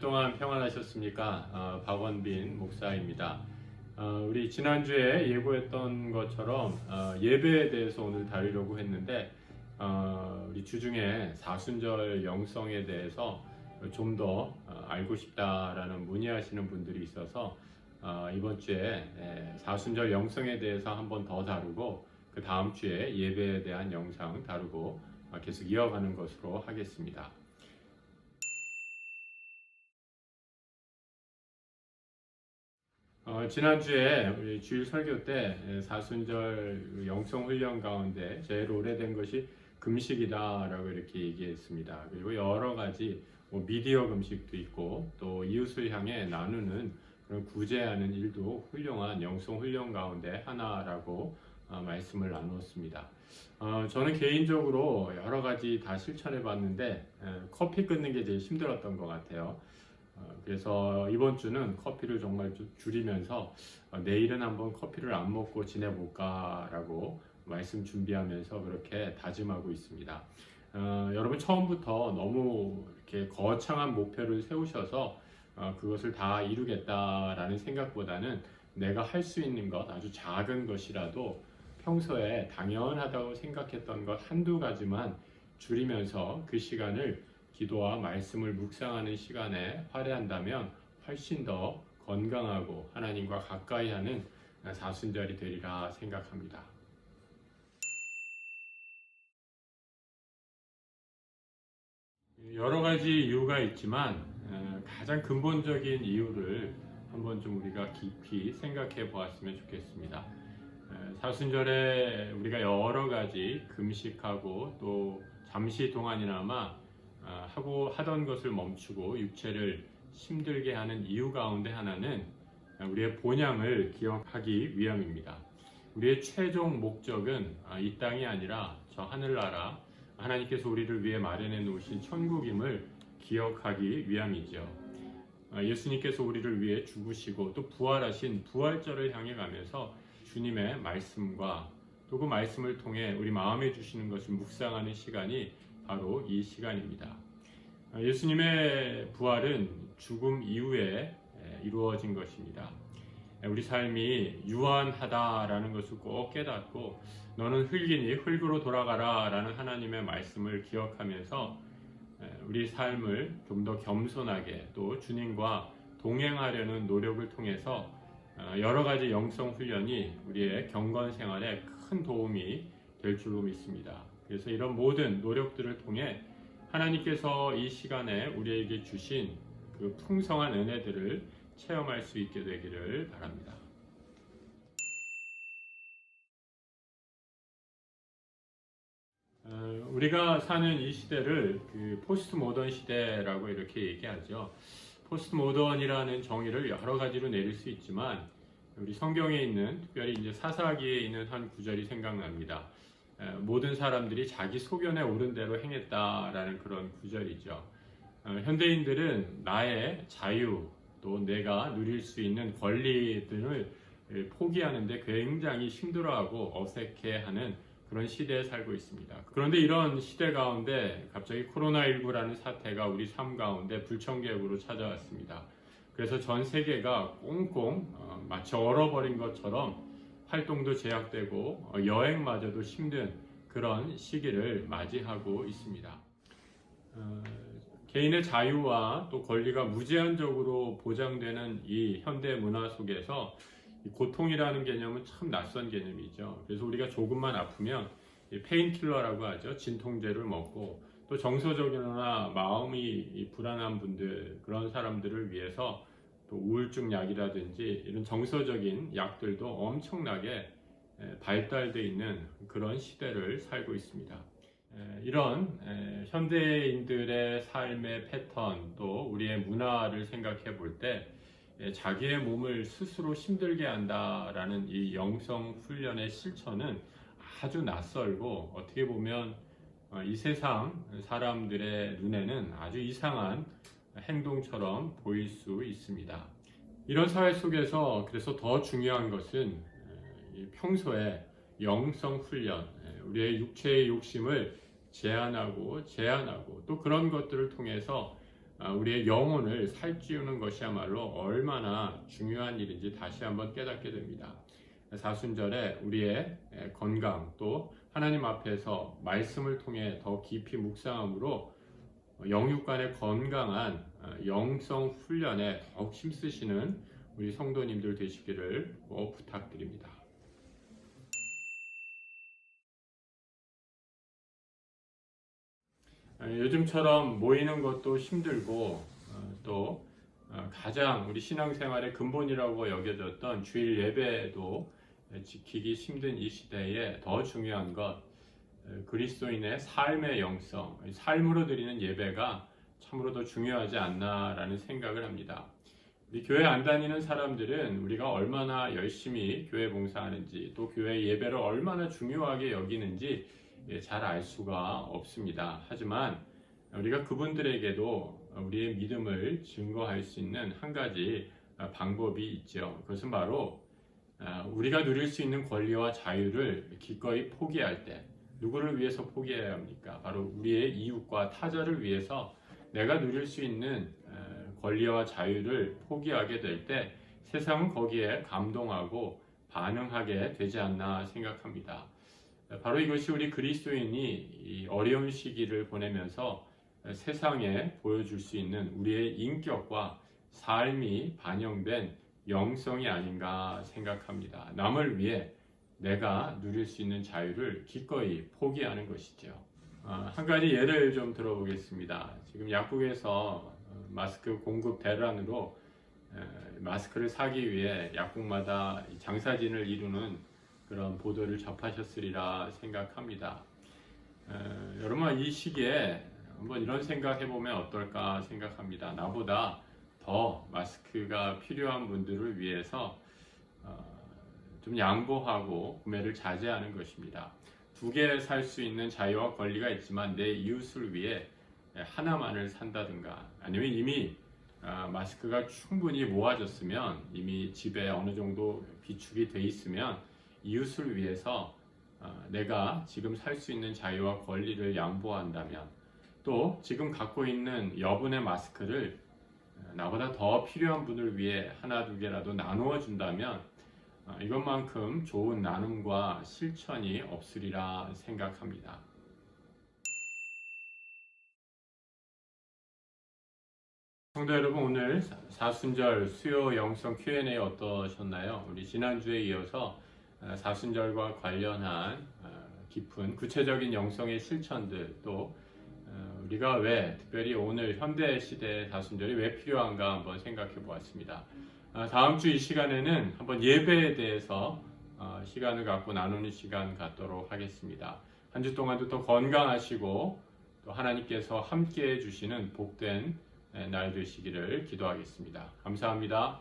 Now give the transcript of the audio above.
동안 평안하셨습니까? 어, 박원빈 목사입니다. 어, 우리 지난주에 예고했던 것처럼 어, 예배에 대해서 오늘 다루려고 했는데 어, 우리 주중에 사순절 영성에 대해서 좀더 어, 알고 싶다라는 문의하시는 분들이 있어서 어, 이번 주에 에, 사순절 영성에 대해서 한번 더 다루고 그 다음 주에 예배에 대한 영상 다루고 어, 계속 이어가는 것으로 하겠습니다. 어, 지난주에 우리 주일 설교 때 에, 사순절 영성 훈련 가운데 제일 오래된 것이 금식이다라고 이렇게 얘기했습니다. 그리고 여러 가지 뭐 미디어 금식도 있고 또 이웃을 향해 나누는 그런 구제하는 일도 훌륭한 영성 훈련 가운데 하나라고 어, 말씀을 나누었습니다. 어, 저는 개인적으로 여러 가지 다 실천해 봤는데 에, 커피 끊는 게 제일 힘들었던 것 같아요. 어, 그래서 이번 주는 커피를 정말 좀 줄이면서 어, 내일은 한번 커피를 안 먹고 지내볼까라고 말씀 준비하면서 그렇게 다짐하고 있습니다. 어, 여러분 처음부터 너무 이렇게 거창한 목표를 세우셔서 어, 그것을 다 이루겠다라는 생각보다는 내가 할 수 있는 것 아주 작은 것이라도 평소에 당연하다고 생각했던 것 한두 가지만 줄이면서 그 시간을 기도와 말씀을 묵상하는 시간에 할애한다면 훨씬 더 건강하고 하나님과 가까이 하는 사순절이 되리라 생각합니다. 여러 가지 이유가 있지만 어, 가장 근본적인 이유를 한번 좀 우리가 깊이 생각해 보았으면 좋겠습니다. 어, 사순절에 우리가 여러 가지 금식하고 또 잠시 동안이나마 어, 하고 하던 것을 멈추고 육체를 힘들게 하는 이유 가운데 하나는 우리의 본향을 기억하기 위함입니다. 우리의 최종 목적은 아, 이 땅이 아니라 저 하늘나라 하나님께서 우리를 위해 마련해 놓으신 천국임을 기억하기 위함이죠. 아, 예수님께서 우리를 위해 죽으시고 또 부활하신 부활절을 향해 가면서 주님의 말씀과 또 그 말씀을 통해 우리 마음에 주시는 것을 묵상하는 시간이 바로 이 시간입니다. 아, 예수님의 부활은 죽음 이후에 이루어진 것입니다. 우리 삶이 유한하다라는 것을 꼭 깨닫고 너는 흙이니 흙으로 돌아가라 라는 하나님의 말씀을 기억하면서 우리 삶을 좀 더 겸손하게 또 주님과 동행하려는 노력을 통해서 어, 여러 가지 영성 훈련이 우리의 경건 생활에 큰 도움이 될 줄로 믿습니다. 그래서 이런 모든 노력들을 통해 하나님께서 이 시간에 우리에게 주신 그 풍성한 은혜들을 체험할 수 있게 되기를 바랍니다. 어, 우리가 사는 이 시대를 그 포스트 모던 시대라고 이렇게 얘기하죠. 포스트 모던이라는 정의를 여러 가지로 내릴 수 있지만 우리 성경에 있는 특별히 이제 사사기에 있는 한 구절이 생각납니다. 모든 사람들이 자기 소견에 오른 대로 행했다라는 그런 구절이죠. 어, 현대인들은 나의 자유 또 내가 누릴 수 있는 권리들을 포기하는데 굉장히 힘들어하고 어색해하는 그런 시대에 살고 있습니다. 그런데 이런 시대 가운데 갑자기 코로나19라는 사태가 우리 삶 가운데 불청객으로 찾아왔습니다. 그래서 전 세계가 꽁꽁 어, 마치 얼어버린 것처럼 활동도 제약되고 어, 여행마저도 힘든 그런 시기를 맞이하고 있습니다. 어, 개인의 자유와 또 권리가 무제한적으로 보장되는 이 현대 문화 속에서 고통이라는 개념은 참 낯선 개념이죠. 그래서 우리가 조금만 아프면 페인킬러라고 하죠. 진통제를 먹고 또 정서적이나 마음이 불안한 분들 그런 사람들을 위해서 또 우울증 약이라든지 이런 정서적인 약들도 엄청나게 발달되어 있는 그런 시대를 살고 있습니다. 이런 현대인들의 삶의 패턴 또 우리의 문화를 생각해 볼 때 자기의 몸을 스스로 힘들게 한다라는 이 영성 훈련의 실천은 아주 낯설고 어떻게 보면 어, 이 세상 사람들의 눈에는 아주 이상한 행동처럼 보일 수 있습니다. 이런 사회 속에서 그래서 더 중요한 것은 평소에 영성 훈련, 우리의 육체의 욕심을 제한하고 제한하고 또 그런 것들을 통해서 아, 우리의 영혼을 살찌우는 것이야말로 얼마나 중요한 일인지 다시 한번 깨닫게 됩니다. 사순절에 우리의 건강 또 하나님 앞에서 말씀을 통해 더 깊이 묵상함으로 영육 간의 건강한 어, 영성 훈련에 더욱 힘쓰시는 우리 성도님들 되시기를 꼭 부탁드립니다. 어, 요즘처럼 모이는 것도 힘들고 어, 또 어, 가장 우리 신앙생활의 근본이라고 여겨졌던 주일 예배도 지키기 힘든 이 시대에 더 중요한 것 그리스도인의 삶의 영성, 삶으로 드리는 예배가 참으로 더 중요하지 않나라는 생각을 합니다. 우리 교회 안 다니는 사람들은 우리가 얼마나 열심히 교회 봉사하는지 또 교회 예배를 얼마나 중요하게 여기는지 예, 잘알 수가 없습니다. 하지만 우리가 그분들에게도 우리의 믿음을 증거할 수 있는 한 가지 방법이 있죠. 그것은 바로 아, 우리가 누릴 수 있는 권리와 자유를 기꺼이 포기할 때 누구를 위해서 포기해야 합니까? 바로 우리의 이웃과 타자를 위해서 내가 누릴 수 있는 권리와 자유를 포기하게 될 때 세상은 거기에 감동하고 반응하게 되지 않나 생각합니다. 바로 이것이 우리 그리스도인이 어려운 시기를 보내면서 세상에 보여줄 수 있는 우리의 인격과 삶이 반영된 영성이 아닌가 생각합니다. 남을 위해 내가 누릴 수 있는 자유를 기꺼이 포기하는 것이죠. 아, 한 가지 예를 좀 들어보겠습니다. 지금 약국에서 어, 마스크 공급 대란으로 마스크를 사기 위해 약국마다 장사진을 이루는 그런 보도를 접하셨으리라 생각합니다. 여러분 이 시기에 한번 이런 생각 해 보면 어떨까 생각합니다. 나보다 더 마스크가 필요한 분들을 위해서 어, 좀 양보하고 구매를 자제하는 것입니다. 두개살수 있는 자유와 권리가 있지만 내 이웃을 위해 하나만을 산다든가. 아니면 이미 아, 마스크가 충분히 모아졌으면 이미 집에 어느 정도 비축이 돼 있으면 이웃을 위해서 아, 내가 지금 살 수 있는 자유와 권리를 양보한다면 또 지금 갖고 있는 여분의 마스크를 나보다 더 필요한 분을 위해 하나 두 개라도 나누어 준다면 어, 이것만큼 좋은 나눔과 실천이 없으리라 생각합니다. 성도 여러분 오늘 사순절 수요 영성 Q&A 어떠셨나요? 우리 지난주에 이어서 어, 사순절과 관련한 어, 깊은 구체적인 영성의 실천들 또 우리가 왜 특별히 오늘 현대 시대 사순절이 왜 필요한가 한번 생각해 보았습니다. 아, 다음 주 이 시간에는 한번 예배에 대해서 어, 시간을 갖고 나누는 시간 갖도록 하겠습니다. 한 주 동안도 더 건강하시고 또 하나님께서 함께 해주시는 복된 날 되시기를 기도하겠습니다. 감사합니다.